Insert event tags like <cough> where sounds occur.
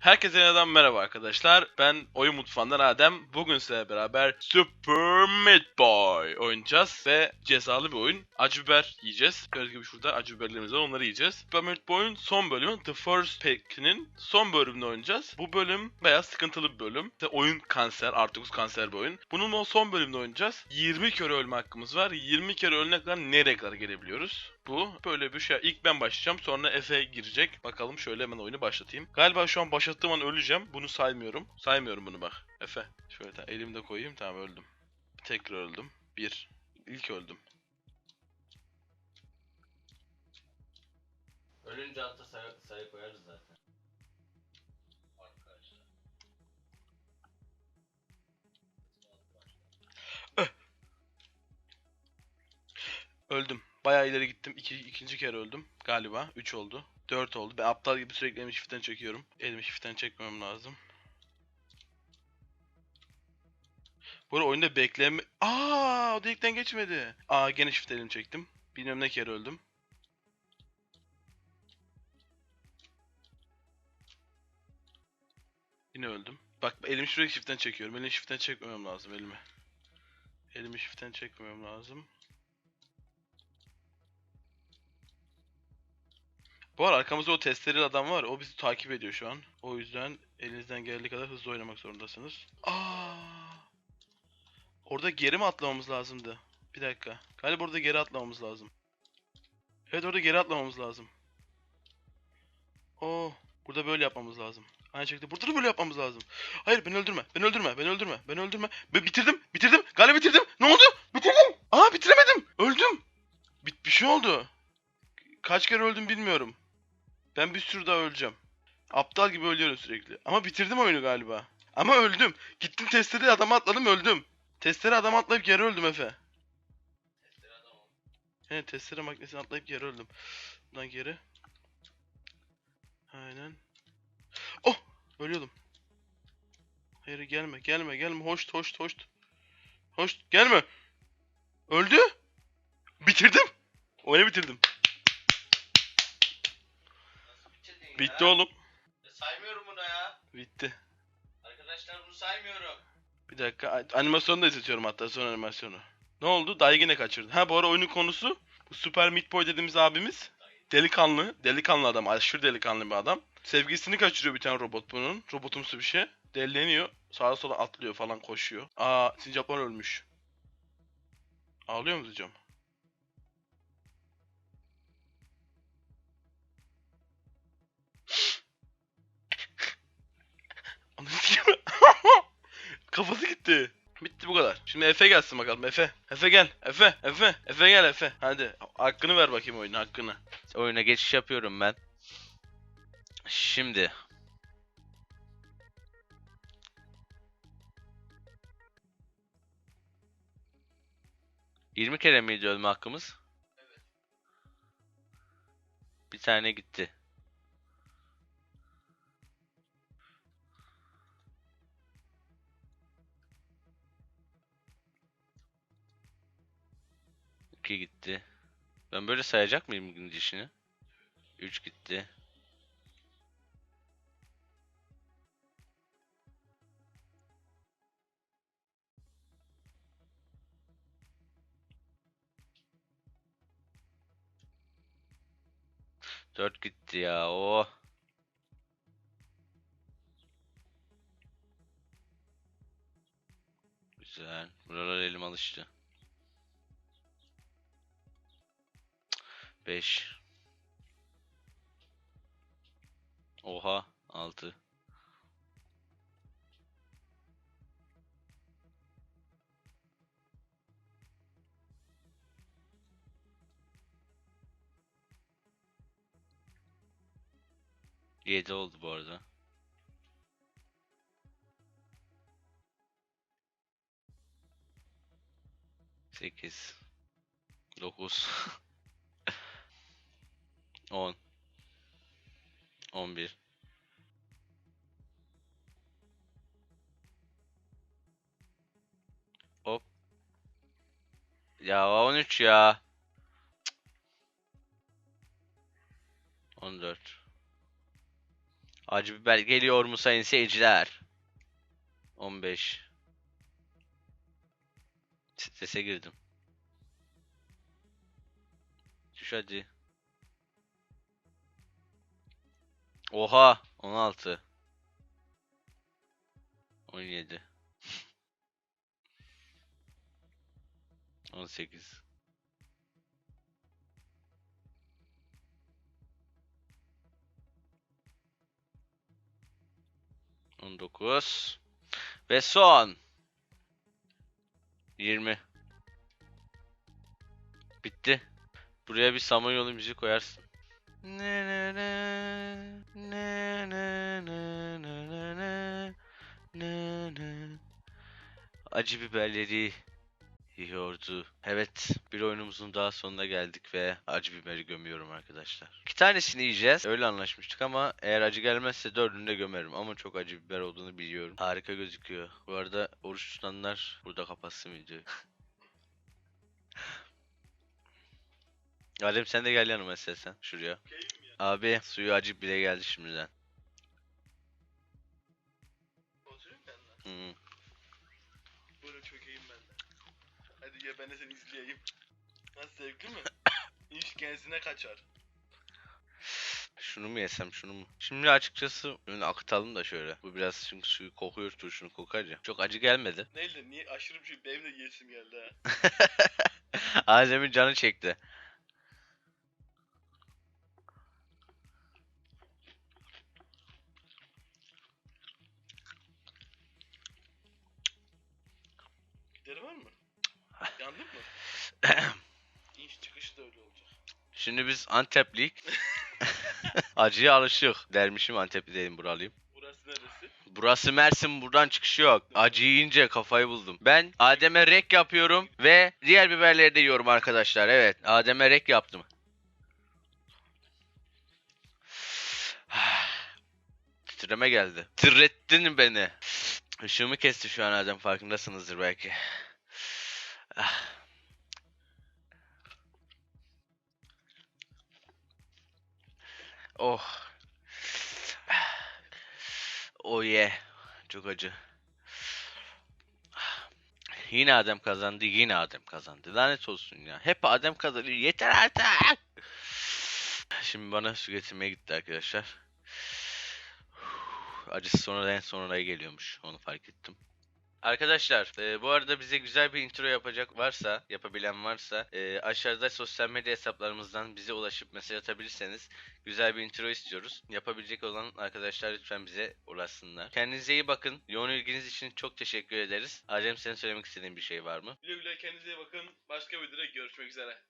Herkese yeniden merhaba arkadaşlar. Ben Oyun Mutfağı'ndan Adem. Bugün sizlerle beraber Super Meat Boy oynayacağız ve cezalı bir oyun. Acı biber yiyeceğiz. Gördüğünüz gibi şurada acı biberlerimiz var onları yiyeceğiz. Super Meat Boy'un son bölümü The First Pack'inin son bölümünü oynayacağız. Bu bölüm bayağı sıkıntılı bir bölüm. İşte oyun kanser, Artokus kanser bir oyun. Bunun o son bölümünde oynayacağız. 20 kere ölme hakkımız var. 20 kere ölene kadar nereye kadar gelebiliyoruz? Bu böyle bir şey. İlk ben başlayacağım sonra Efe girecek. Bakalım şöyle hemen oyunu başlatayım. Galiba şu an başlattığım an öleceğim. Bunu saymıyorum. Saymıyorum bunu bak. Efe. Şöyle ta- elimde koyayım. Tamam öldüm. Tekrar öldüm. Bir. İlk öldüm. Ölünce altta sayı, sayı koyarız zaten. Arkadaşlar. Öldüm. Bayağı ileri gittim. İki, ikinci kere öldüm. Galiba. Üç oldu. Dört oldu. Ben aptal gibi sürekli elimi şiften çekiyorum. Elimi şiften çekmem lazım. Bu arada oyunda bekleme... Aa, o delikten geçmedi. Aa, gene shift elimi çektim. Bilmem ne kere öldüm. Yine öldüm. Bak elimi şuraya shift'ten çekiyorum. Elimi shift'ten çekmemem lazım elimi. Elimi shift'ten çekmemem lazım. Bu arada arkamızda o testereli adam var. O bizi takip ediyor şu an. O yüzden elinizden geldiği kadar hızlı oynamak zorundasınız. Aa! Orada geri mi atlamamız lazımdı? Bir dakika. Galiba orada geri atlamamız lazım. Evet orada geri atlamamız lazım. Oo, burada böyle yapmamız lazım. Aynı şekilde burada da böyle yapmamız lazım. Hayır beni öldürme. Beni öldürme. Beni öldürme. Beni öldürme. Ben bitirdim. Bitirdim. Galiba bitirdim. Ne oldu? Bitirdim. Aa bitiremedim. Öldüm. Bir, bir şey oldu. Kaç kere öldüm bilmiyorum. Ben bir sürü daha öleceğim. Aptal gibi ölüyorum sürekli. Ama bitirdim oyunu galiba. Ama öldüm. Gittim testere adamı atladım öldüm. Testere adamı atlayıp geri öldüm Efe. Testere adam. He testere makinesini atlayıp geri öldüm. Buradan geri. Aynen. Oh! Ölüyordum. Hayır gelme gelme gelme. Hoşt hoşt hoşt. Hoşt gelme. Öldü. Bitirdim. Oyunu bitirdim. Bitti oğlum. Ya saymıyorum bunu ya. Bitti. Arkadaşlar bunu saymıyorum. Bir dakika animasyonu da izletiyorum hatta son animasyonu. Ne oldu? Dayı yine kaçırdı. Ha bu ara oyunun konusu bu Super Meat Boy dediğimiz abimiz delikanlı, delikanlı adam, aşırı delikanlı bir adam. Sevgilisini kaçırıyor bir tane robot bunun. Robotumsu bir şey. Delileniyor. Sağa sola atlıyor falan koşuyor. Aa sincaplar ölmüş. Ağlıyor mu hocam? <laughs> Kafası gitti. Bitti bu kadar. Şimdi Efe gelsin bakalım. Efe. Efe gel. Efe. Efe. Efe gel Efe. Hadi. Hakkını ver bakayım oyunun hakkını. oyuna geçiş yapıyorum ben. Şimdi ...20 kere miydi ölme hakkımız? Bir tane gitti. İki gitti. Ben böyle sayacak mıyım gidişini? 3 gitti. Dört gitti ya. Oh. Güzel. Buralar elim alıştı. 5 Oha 6 7 oldu bu arada. Sekiz, dokuz, <laughs> on, on bir, Hop. Ya 13 ya. 14. Acı biber geliyor mu sayın seyirciler? 15. Strese girdim. Düş hadi. Oha! 16. 17. 18. On dokuz. Ve son. Yirmi. Bitti. Buraya bir Samanyolu müziği koyarsın. Ne ne ne ne ne ne ne ne ne ne Acı biberleri yiyordu. Evet, bir oyunumuzun daha sonuna geldik ve acı biberi gömüyorum arkadaşlar. İki tanesini yiyeceğiz. Öyle anlaşmıştık ama eğer acı gelmezse dördünü de gömerim. Ama çok acı biber olduğunu biliyorum. Harika gözüküyor. Bu arada oruç tutanlar burada kapatsın videoyu. <laughs> Adem sen de gel yanıma istersen şuraya. Abi suyu acı bile geldi şimdiden. De. Hı. Böyle çökeyim ben de. Hadi gel ben de seni izleyeyim. Nasıl zevkli mi? <laughs> İş kendisine kaçar. Şunu mu yesem şunu mu? Şimdi açıkçası böyle akıtalım da şöyle. Bu biraz çünkü suyu kokuyor turşunu kokar ya. Çok acı gelmedi. De niye aşırı bir şey benim de yiyesim geldi ha. <laughs> Adem'in canı çekti. Gideri var mı? Yandın <clears throat> İnş çıkışı da öyle olacak. Şimdi biz Anteplik. <laughs> Acıya alışık. Dermişim Antepli değilim buralıyım. Burası neresi? Burası Mersin buradan çıkışı yok. Acı yiyince kafayı buldum. Ben Adem'e rek yapıyorum ve diğer biberleri de yiyorum arkadaşlar. Evet Adem'e rek yaptım. <sighs> Titreme geldi. Tırrettin beni. <sighs> Işığımı kesti şu an Adem farkındasınızdır belki. <sighs> Ah. Oh. Oh yeah. Çok acı. Yine Adem kazandı, yine Adem kazandı. Lanet olsun ya. Hep Adem kazanıyor. Yeter artık. Şimdi bana su getirmeye gitti arkadaşlar. Acısı sonra en sonraya geliyormuş. Onu fark ettim. Arkadaşlar, e, bu arada bize güzel bir intro yapacak varsa, yapabilen varsa, e, aşağıda sosyal medya hesaplarımızdan bize ulaşıp mesaj atabilirseniz güzel bir intro istiyoruz. Yapabilecek olan arkadaşlar lütfen bize ulaşsınlar. Kendinize iyi bakın. Yoğun ilginiz için çok teşekkür ederiz. Adem senin söylemek istediğin bir şey var mı? Güle güle kendinize iyi bakın. Başka videoda görüşmek üzere.